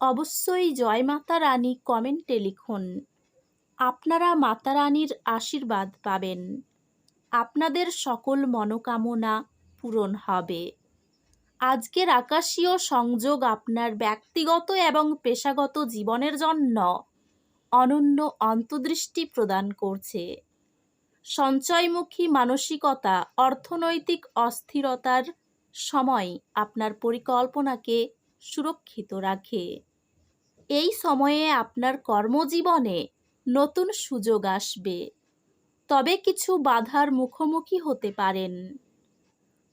অবশ্যই জয় মাতা রানী কমেন্টে লিখুন। আপনারা মাতা রানীর আশীর্বাদ পাবেন। আপনাদের সকল মনোকামনা পূরণ হবে। আজকের আকাশীয় সংযোগ আপনার ব্যক্তিগত এবং পেশাগত জীবনের জন্য অনন্য অন্তর্দৃষ্টি প্রদান করছে। সঞ্চয়মুখী মানসিকতা, অর্থনৈতিক অস্থিরতার সময় আপনার পরিকল্পনাকে সুরক্ষিত রাখে। এই সময়ে আপনার কর্মজীবনে নতুন সুযোগ আসবে। তবে কিছু বাধার মুখোমুখি হতে পারেন।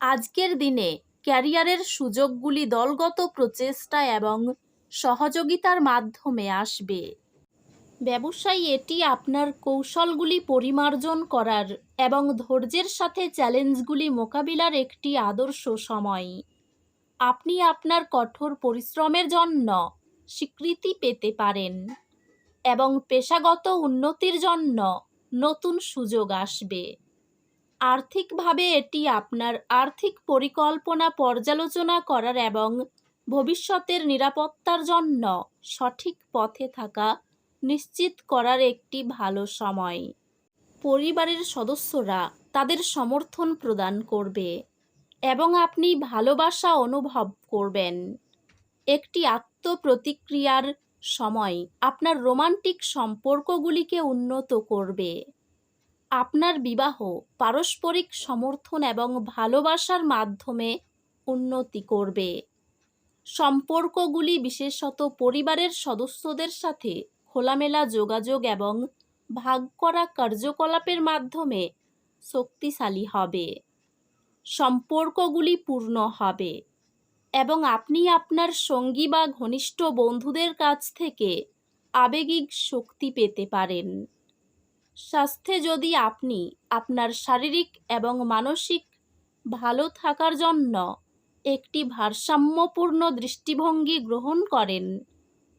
আজকের দিনে ক্যারিয়ারের সুযোগগুলি দলগত প্রচেষ্টা এবং সহযোগিতার মাধ্যমে আসবে। ব্যবসায়ী, এটি আপনার কৌশলগুলি পরিমার্জন করার এবং ধৈর্যের সাথে চ্যালেঞ্জগুলি মোকাবিলার একটি আদর্শ সময়। আপনি আপনার কঠোর পরিশ্রমের জন্য স্বীকৃতি পেতে পারেন এবং পেশাগত উন্নতির জন্য নতুন সুযোগ আসবে। আর্থিকভাবে এটি আপনার আর্থিক পরিকল্পনা পর্যালোচনা করার এবং ভবিষ্যতের নিরাপত্তার জন্য সঠিক পথে থাকা নিশ্চিত করার একটি ভালো সময়। পরিবারের সদস্যরা তাদের সমর্থন প্রদান করবে। এবং আপনি ভালোবাসা অনুভব করবেন। একটি আত্মপ্রতিক্রিয়ার সময় আপনার রোমান্টিক সম্পর্কগুলিকে উন্নত করবে। আপনার বিবাহ পারস্পরিক সমর্থন এবং ভালোবাসার মাধ্যমে উন্নতি করবে। সম্পর্কগুলি বিশেষত পরিবারের সদস্যদের সাথে খোলামেলা যোগাযোগ এবং ভাগ করা কার্যকলাপের মাধ্যমে শক্তিশালী হবে। সম্পর্কগুলি পূর্ণ হবে এবং আপনি আপনার সঙ্গী বা ঘনিষ্ঠ বন্ধুদের কাছ থেকে আবেগিক শক্তি পেতে পারেন। স্বাস্থ্যে যদি আপনি আপনার শারীরিক এবং মানসিক ভালো থাকার জন্য একটি ভারসাম্যপূর্ণ দৃষ্টিভঙ্গি গ্রহণ করেন,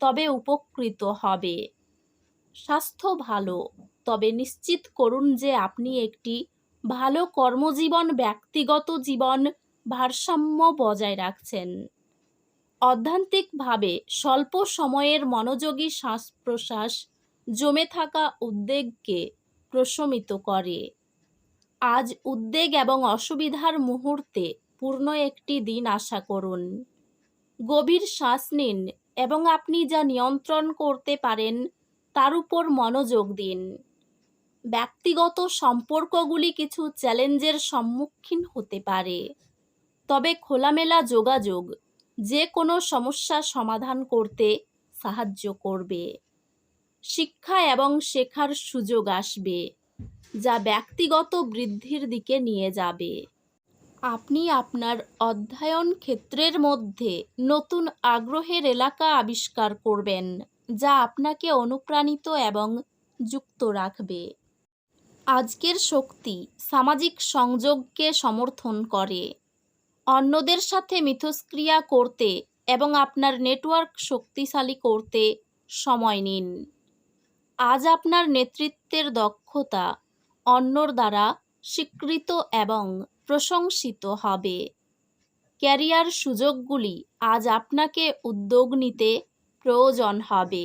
তবে উপকৃত হবে। স্বাস্থ্য ভালো, তবে নিশ্চিত করুন যে আপনি একটি ভালো কর্মজীবন, ব্যক্তিগত জীবন ভারসাম্য বজায় রাখছেন। অধ্যান্তিকভাবে স্বল্প সময়ের মনোযোগী শ্বাস প্রশ্বাস জমে থাকা উদ্বেগকে প্রশমিত করে। আজ উদ্বেগ এবং অসুবিধার মুহূর্তে পূর্ণ একটি দিন আশা করুন। গভীর শ্বাস নিন এবং আপনি যা নিয়ন্ত্রণ করতে পারেন, তার উপর মনোযোগ দিন। ব্যক্তিগত সম্পর্কগুলি কিছু চ্যালেঞ্জের সম্মুখীন হতে পারে। তবে খোলামেলা যোগাযোগ যে কোনো সমস্যা সমাধান করতে সাহায্য করবে। শিক্ষা এবং শেখার সুযোগ আসবে, যা ব্যক্তিগত বৃদ্ধির দিকে নিয়ে যাবে। আপনি আপনার অধ্যয়ন ক্ষেত্রের মধ্যে নতুন আগ্রহের এলাকা আবিষ্কার করবেন, যা আপনাকে অনুপ্রাণিত এবং যুক্ত রাখবে। আজকের শক্তি সামাজিক সংযোগকে সমর্থন করে। অন্যদের সাথে মিথস্ক্রিয়া করতে এবং আপনার নেটওয়ার্ক শক্তিশালী করতে সময় নিন। আজ আপনার নেতৃত্বের দক্ষতা অন্যর দ্বারা স্বীকৃত এবং প্রশংসিত হবে। ক্যারিয়ার সুযোগগুলি আজ আপনাকে উদ্যোগ নিতে প্রয়োজন হবে।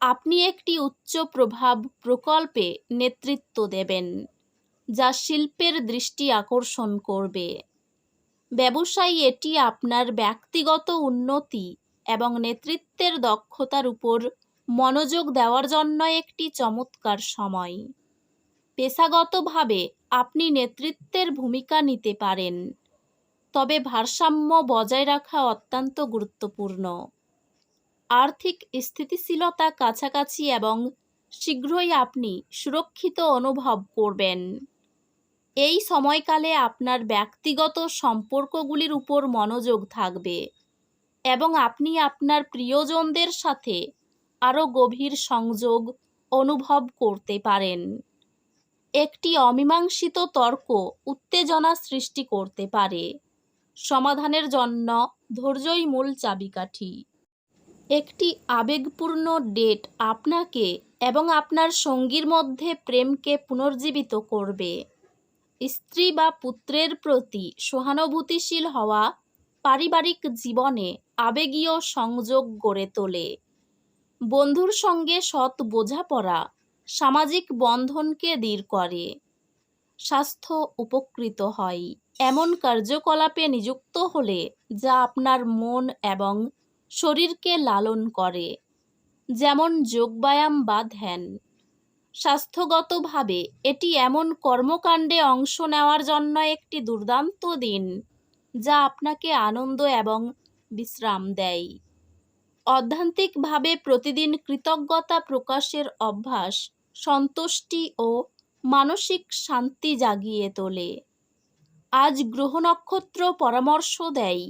আপনি একটি উচ্চ প্রভাব প্রকল্পে নেতৃত্ব দেবেন, যা শিল্পের দৃষ্টি আকর্ষণ করবে। ব্যবসায়ী এটি আপনার ব্যক্তিগত উন্নতি এবং নেতৃত্বের দক্ষতার উপর মনোযোগ দেওয়ার জন্য একটি চমৎকার সময়। পেশাগতভাবে আপনি নেতৃত্বের ভূমিকা নিতে পারেন, তবে ভারসাম্য বজায় রাখা অত্যন্ত গুরুত্বপূর্ণ। আর্থিক স্থিতিশীলতা কাছাকাছি এবং শীঘ্রই আপনি সুরক্ষিত অনুভব করবেন। এই সময়কালে আপনার ব্যক্তিগত সম্পর্কগুলির উপর মনোযোগ থাকবে এবং আপনি আপনার প্রিয়জনদের সাথে আরও গভীর সংযোগ অনুভব করতে পারেন। একটি অমীমাংসিত তর্ক উত্তেজনা সৃষ্টি করতে পারে। সমাধানের জন্য ধৈর্যই মূল চাবিকাঠি। একটি আবেগপূর্ণ ডেট আপনাকে এবং আপনার সঙ্গীর মধ্যে প্রেমকে পুনর্জীবিত করবে। স্ত্রী বা পুত্রের প্রতি সহানুভূতিশীল হওয়া পারিবারিক জীবনে আবেগীয় সংযোগ গড়ে তোলে। বন্ধুর সঙ্গে সৎ বোঝাপড়া সামাজিক বন্ধনকে দৃঢ় করে। স্বাস্থ্য উপকৃত হয়। এমন কার্যকলাপে নিযুক্ত হলে যা আপনার মন এবং শরীরকে লালন করে, যেমন যোগব্যায়াম বা ধ্যান স্বাস্থ্যগতভাবে এটি এমন কর্মকাণ্ডে অংশ নেওয়ার জন্য একটি দুর্দান্ত দিন, যা আপনাকে আনন্দ এবং বিশ্রাম দেয়। অধ্যান্তিকভাবে প্রতিদিন কৃতজ্ঞতা প্রকাশের অভ্যাস সন্তুষ্টি ও মানসিক শান্তি জাগিয়ে তোলে। আজ গ্রহ নক্ষত্র পরামর্শ দেয়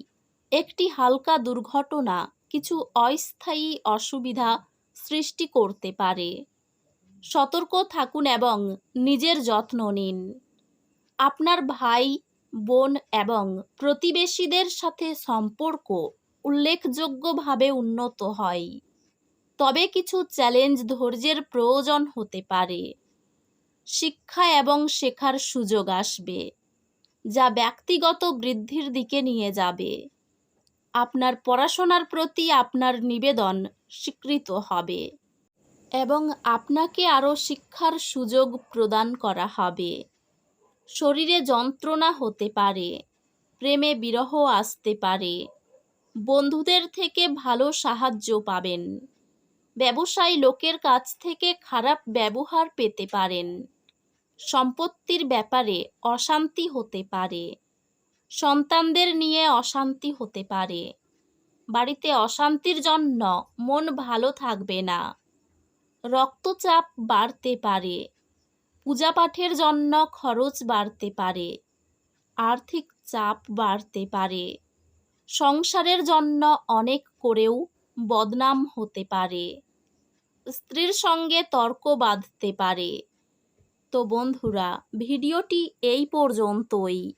একটি হালকা দুর্ঘটনা কিছু অস্থায়ী অসুবিধা সৃষ্টি করতে পারে। সতর্ক থাকুন এবং নিজের যত্ন নিন। আপনার ভাই, বোন এবং প্রতিবেশীদের সাথে সম্পর্ক উল্লেখযোগ্যভাবে উন্নত হয়। তবে কিছু চ্যালেঞ্জ ধৈর্যের প্রয়োজন হতে পারে। শিক্ষা এবং শেখার সুযোগ আসবে, যা ব্যক্তিগত বৃদ্ধির দিকে নিয়ে যাবে। আপনার পড়াশোনার প্রতি আপনার নিবেদন স্বীকৃত হবে এবং আপনাকে আরও শিক্ষার সুযোগ প্রদান করা হবে। শরীরে যন্ত্রণা হতে পারে, প্রেমে বিরহ আসতে পারে, বন্ধুদের থেকে ভালো সাহায্য পাবেন, ব্যবসায়ী লোকের কাছ থেকে খারাপ ব্যবহার পেতে পারেন, সম্পত্তির ব্যাপারে অশান্তি হতে পারে। সন্তানদের নিয়ে অশান্তি হতে পারে। বাড়িতে অশান্তির জন্য মন ভালো থাকবে না। রক্তচাপ বাড়তে পারে। পূজাপাঠের জন্য খরচ বাড়তে পারে। আর্থিক চাপ বাড়তে পারে। সংসারের জন্য অনেক করেও বদনাম হতে পারে। স্ত্রীর সঙ্গে তর্ক বাঁধতে পারে। তো বন্ধুরা, ভিডিওটি এই পর্যন্তই।